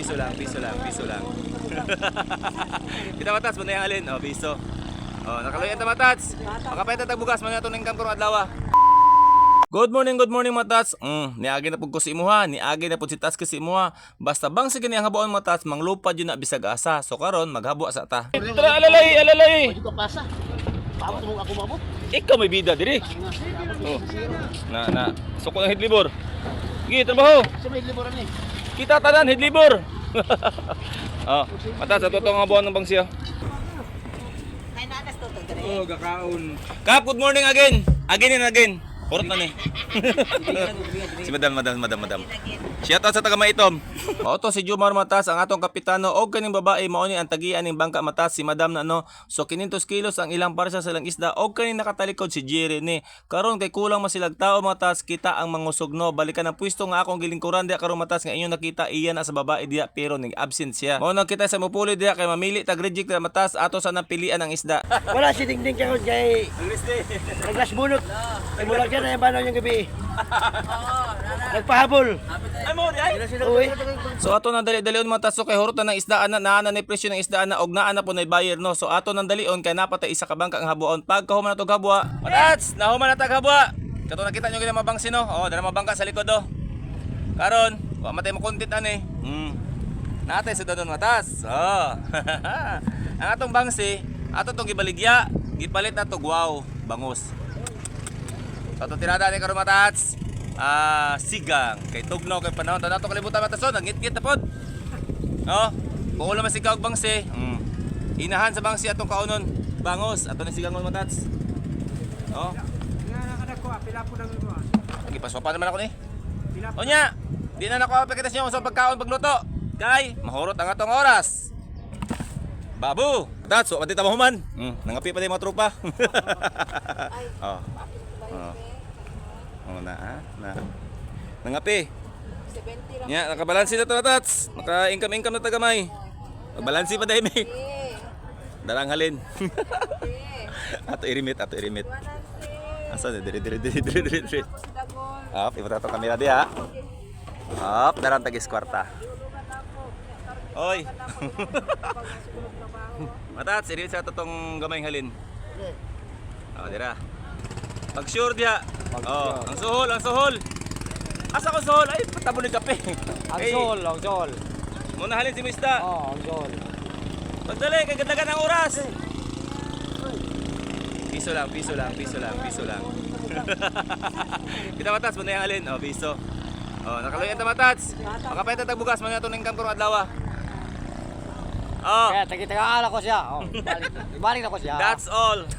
piso lang, piso lang, piso lang. Kita matats, muna yung alin. Oh, piso. Oh, nakaluyan ta matats. Makapenta tag bugas, mga itong income ko adlaw. Good morning, good morning matats. Mm, niagi na pud ko si imuha, niagi na pud si ko si imuha. Basta bang sige ang habuon matats, manglupad yun na bisag asa. So karon maghabo sa ta. Tara alalay, alalay. Ko pasa. Pamot mo ako mabot. Ikaw may bida diri. Oh. Na na suko ng headlibor. Sige, trabaho. Sa may liburan ni. Kita tanan headlibor. oh, matats sa totoo nga buwan ng to dire. Oh, gakaon. Kap, good morning again. Again and again. Kurot na ni. si madam, madam, madam, madam. Shout out sa taga Maitom. O to si Jumar Matas ang atong kapitano og kaning babae mao ni ang tagian ning bangka Matas si madam na no. So 500 kilos ang ilang parsa sa lang isda og kaning nakatalikod si Jerry ni. Karon kay kulang masilag tao Matas kita ang mangusog no. Balikan ang pwesto nga akong gilingkuran diha karon Matas nga inyong nakita iyan na sa babae diha pero ning absent siya. Mao nang kita sa mupuli diha kay mamili tag reject na Matas ato sa nang pilian ang isda. Wala si Dingding karon kay naglas bunot. Ay mula dyan ay banaw yung gabi. Nagpahabol. Ay mo di ay. Uy. So ato nang dali-dalion mga taso kay na ng isdaan na naana ni presyo ng isdaan na og naa na po na buyer no. So ato nang dalion kay napatay isa ka bangka ang habuon. Pag kahuman na to habwa. Matats, nahuman na tag habwa. Kato nakita nyo gina mabangsi no. Oh, dala mabangka sa likod do. Karon, wa matay mo content ani. Hmm. Natay sa doon matas. Oh. ang atong bangsi, ato tong gibaligya, gipalit na to wow, bangus. So ito tirada ni karon matats. Ah, sigang kay tugnaw kay panahon ta nato kalibutan matason ang ngit-ngit na pod. No? Kung wala man sigaw bangsi, mm. Inahan sa bangsi atong kaunon, bangos ato ni sigangon matats. No? Lagi paswapan naman ako ni. Onya, di na nako pakitas nyo sa pagkaon pagluto. Kay, mahurot ang atong oras. Babu! That's what tita mahuman. Mm, nangapi pa din mga tropa. oh. Oh. Oh, na, ah, na. Nangapi. 70 ra. Nya, nakabalansi na to na tats. Naka-income-income na tagamay. Magbalansi pa dahil may. Darang halin. ato irimit, ato irimit. Asa na, dire, dire, dire, dire, dire, dire. Up, iba to kamera di ha. Up, darang tagis kwarta. Oy. Matats, irimit sa totong gamay halin. Oh, dira. Pag sure dia. Oh, ang suhol, ang suhol. Asa ko suhol? Ay, patabo ni kape. Ang Ay, sol, ang sol. Muna halin si Mista. Oh, ang sol. Pagdali, kagadagan ang oras. Piso lang, piso lang, piso lang, piso lang. Kita matats, muna yung alin. Oh, piso. Oh, nakaluyan ta matats. Makapenta tag bugas, mga itong income ko adlaw. Oh, Kaya tagi-taga ala ko siya. Oh, balik, balik na ko siya. that's all.